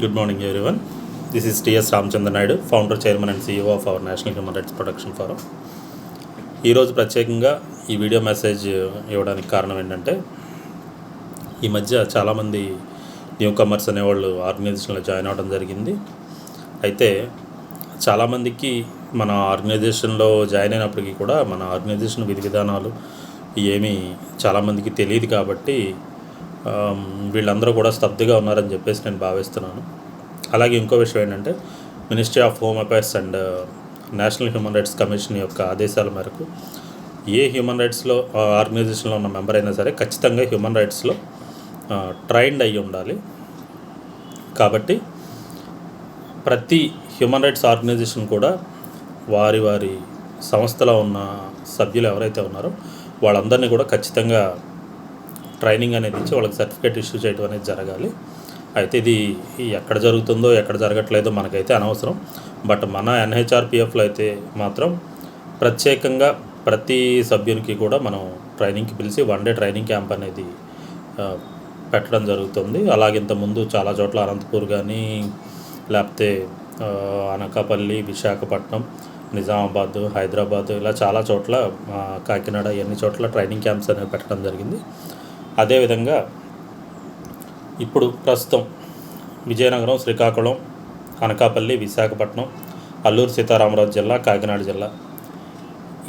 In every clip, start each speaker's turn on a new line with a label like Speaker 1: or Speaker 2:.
Speaker 1: Good morning everyone this is TS Ramachandra Naidu founder chairman and CEO of our national human rights protection forum ఈరోజు ప్రత్యేకంగా ఈ video message ఇవ్వడానికి కారణం ఏంటంటే ఈ మధ్య చాలామంది న్యూ కమర్స్ అనేవాళ్ళు ఆర్గనైజేషన్లో జాయిన్ అవ్వడం జరిగింది. అయితే చాలామందికి మన ఆర్గనైజేషన్లో జాయిన్ అయినప్పటికీ కూడా మన ఆర్గనైజేషన్ విధి విధానాలు ఏమీ చాలామందికి తెలియదు కాబట్టి వీళ్ళందరూ కూడా స్తబ్దిగా ఉన్నారని చెప్పేసి నేను భావిస్తున్నాను. అలాగే ఇంకో విషయం ఏంటంటే ministry of home affairs and national human rights commission యొక్క ఆదేశాల మేరకు ఏ హ్యూమన్ రైట్స్లో ఆర్గనైజేషన్లో ఉన్న మెంబర్ అయినా సరే ఖచ్చితంగా హ్యూమన్ రైట్స్లో ట్రైన్డ్ అయ్యి ఉండాలి. కాబట్టి ప్రతి హ్యూమన్ రైట్స్ ఆర్గనైజేషన్ కూడా వారి వారి సంస్థలో ఉన్న సభ్యులు ఎవరైతే ఉన్నారో వాళ్ళందరినీ కూడా ఖచ్చితంగా ట్రైనింగ్ అనేది ఇచ్చి వాళ్ళకి సర్టిఫికేట్ ఇష్యూ చేయడం అనేది జరగాలి. అయితే ఇది ఎక్కడ జరుగుతుందో ఎక్కడ జరగట్లేదో మనకైతే అనవసరం. బట్ మన ఎన్హెచ్ఆర్పిఎఫ్లో అయితే మాత్రం ప్రత్యేకంగా ప్రతి సభ్యునికి కూడా మనం ట్రైనింగ్కి పిలిచి వన్ డే ట్రైనింగ్ క్యాంప్ అనేది పెట్టడం జరుగుతుంది. అలాగే ఇంతకుముందు చాలా చోట్ల అనంతపూర్ కానీ లేకపోతే అనకాపల్లి విశాఖపట్నం నిజామాబాద్ హైదరాబాద్ ఇలా చాలా చోట్ల కాకినాడ ఎన్ని చోట్ల ట్రైనింగ్ క్యాంప్స్ అనేవి పెట్టడం జరిగింది. అదేవిధంగా ఇప్పుడు ప్రస్తుతం విజయనగరం శ్రీకాకుళం అనకాపల్లి విశాఖపట్నం అల్లూరు సీతారామరాజు జిల్లా కాకినాడ జిల్లా.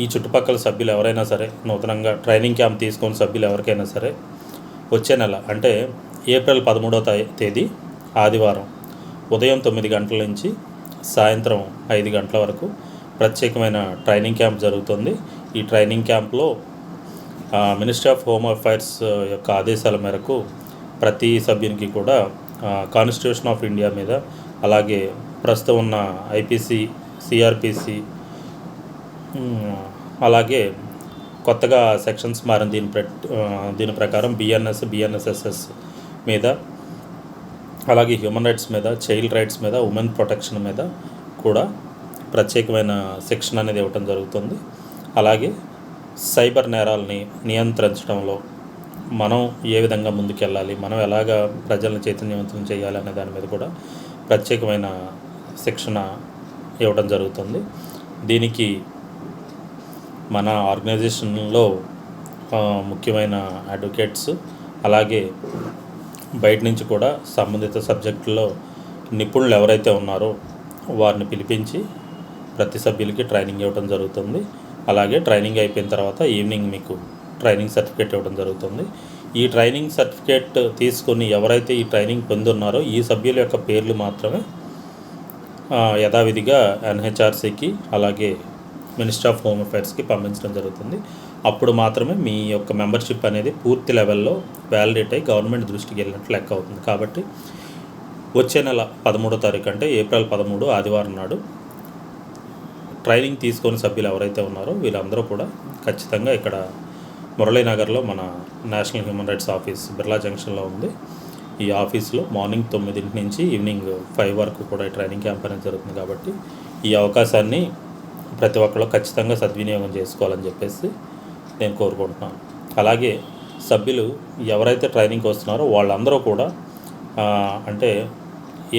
Speaker 1: ఈ చుట్టుపక్కల సభ్యులు ఎవరైనా సరే నూతనంగా ట్రైనింగ్ క్యాంప్ తీసుకున్న సభ్యులు ఎవరికైనా సరే వచ్చే నెల అంటే ఏప్రిల్ పదమూడవ తేదీ ఆదివారం ఉదయం తొమ్మిది గంటల నుంచి సాయంత్రం ఐదు గంటల వరకు ప్రత్యేకమైన ట్రైనింగ్ క్యాంప్ జరుగుతుంది. ఈ ట్రైనింగ్ క్యాంప్లో మినిస్ట్రీ ఆఫ్ హోమ్ అఫైర్స్ యొక్క ఆదేశాల మేరకు ప్రతి సభ్యునికి కూడా కాన్స్టిట్యూషన్ ఆఫ్ ఇండియా మీద అలాగే ప్రస్తుతం ఉన్న ఐపీసీ సిఆర్పిసి అలాగే కొత్తగా సెక్షన్స్ మారిన దీని ప్ర- దీని ప్రకారం బిఎన్ఎస్ బిఎన్ఎస్ఎస్ఎస్ మీద అలాగే హ్యూమన్ రైట్స్ మీద చైల్డ్ రైట్స్ మీద ఉమెన్ ప్రొటెక్షన్ మీద కూడా ప్రత్యేకమైన శిక్షణ అనేది ఇవ్వటం జరుగుతుంది. అలాగే సైబర్ నేరాలని నియంత్రించడంలో మనం ఏ విధంగా ముందుకెళ్ళాలి మనం ఎలాగ ప్రజలను చైతన్యవంతం చేయాలి అనే దాని మీద కూడా ప్రత్యేకమైన శిక్షణ ఇవ్వడం జరుగుతుంది. దీనికి మన ఆర్గనైజేషన్లో ముఖ్యమైన అడ్వకేట్స్ అలాగే బయట నుంచి కూడా సంబంధిత సబ్జెక్టుల్లో నిపుణులు ఎవరైతే ఉన్నారో వారిని పిలిపించి ప్రతి సభ్యులకి ట్రైనింగ్ ఇవ్వడం జరుగుతుంది. అలాగే ట్రైనింగ్ అయిపోయిన తర్వాత ఈవినింగ్ మీకు ట్రైనింగ్ సర్టిఫికేట్ ఇవ్వడం జరుగుతుంది. ఈ ట్రైనింగ్ సర్టిఫికేట్ తీసుకొని ఎవరైతే ఈ ట్రైనింగ్ పొందున్నారో ఈ సభ్యుల యొక్క పేర్లు మాత్రమే యథావిధిగా ఎన్హెచ్ఆర్సీకి అలాగే మినిస్టర్ ఆఫ్ హోమ్ అఫైర్స్కి పంపించడం జరుగుతుంది. అప్పుడు మాత్రమే మీ యొక్క మెంబర్షిప్ అనేది పూర్తి లెవెల్లో వ్యాలిడేట్ అయ్యి గవర్నమెంట్ దృష్టికి వెళ్ళినట్లు లెక్క అవుతుంది. కాబట్టి వచ్చే నెల పదమూడో తారీఖు అంటే ఏప్రిల్ పదమూడు ఆదివారం నాడు ట్రైనింగ్ తీసుకొని సభ్యులు ఎవరైతే ఉన్నారో వీళ్ళందరూ కూడా ఖచ్చితంగా ఇక్కడ మురళీనగర్లో మన national human rights office Birla జంక్షన్లో ఉంది. ఈ ఆఫీస్లో మార్నింగ్ తొమ్మిదింటి నుంచి ఈవినింగ్ ఫైవ్ వరకు కూడా ఈ ట్రైనింగ్ క్యాంప్ అనేది జరుగుతుంది కాబట్టి ఈ అవకాశాన్ని ప్రతి ఒక్కళ్ళు ఖచ్చితంగా సద్వినియోగం చేసుకోవాలని చెప్పేసి నేను కోరుకుంటున్నాను. అలాగే సభ్యులు ఎవరైతే ట్రైనింగ్కి వస్తున్నారో వాళ్ళందరూ కూడా అంటే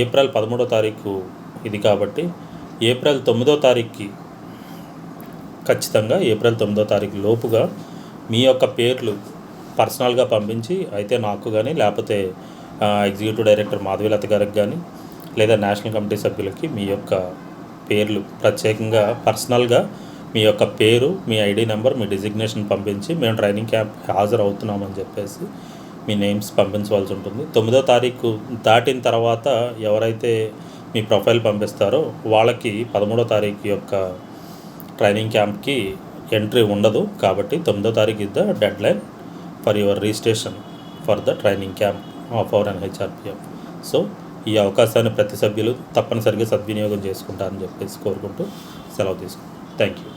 Speaker 1: ఏప్రిల్ పదమూడో తారీఖు ఇది కాబట్టి ఏప్రిల్ తొమ్మిదో తారీఖుకి ఖచ్చితంగా ఏప్రిల్ తొమ్మిదో తారీఖు లోపుగా మీ యొక్క పేర్లు పర్సనల్గా పంపించి అయితే నాకు కానీ లేకపోతే ఎగ్జిక్యూటివ్ డైరెక్టర్ మాధవీలత గారికి కానీ లేదా నేషనల్ కమిటీ సభ్యులకి మీ యొక్క పేర్లు ప్రత్యేకంగా పర్సనల్గా మీ యొక్క పేరు మీ ఐడి నెంబర్ మీ డిజిగ్నేషన్ పంపించి మేము ట్రైనింగ్ క్యాంప్ హాజరు అవుతున్నామని చెప్పేసి మీ నేమ్స్ పంపించవలసి ఉంటుంది. తొమ్మిదో తారీఖు దాటిన తర్వాత ఎవరైతే మీ ప్రొఫైల్ పంపిస్తారో వాళ్ళకి పదమూడో తారీఖు యొక్క ట్రైనింగ్ క్యాంప్కి ఎంట్రీ ఉండదు కాబట్టి తొమ్మిదో తారీఖు ఇద్ద deadline for your registration for the training camp of our NHRPF. So ఈ అవకాశాన్ని ప్రతి సభ్యులు తప్పనిసరిగా సద్వినియోగం చేసుకుంటారని చెప్పేసి కోరుకుంటూ సెలవు తీసుకుంటాం థ్యాంక్ యూ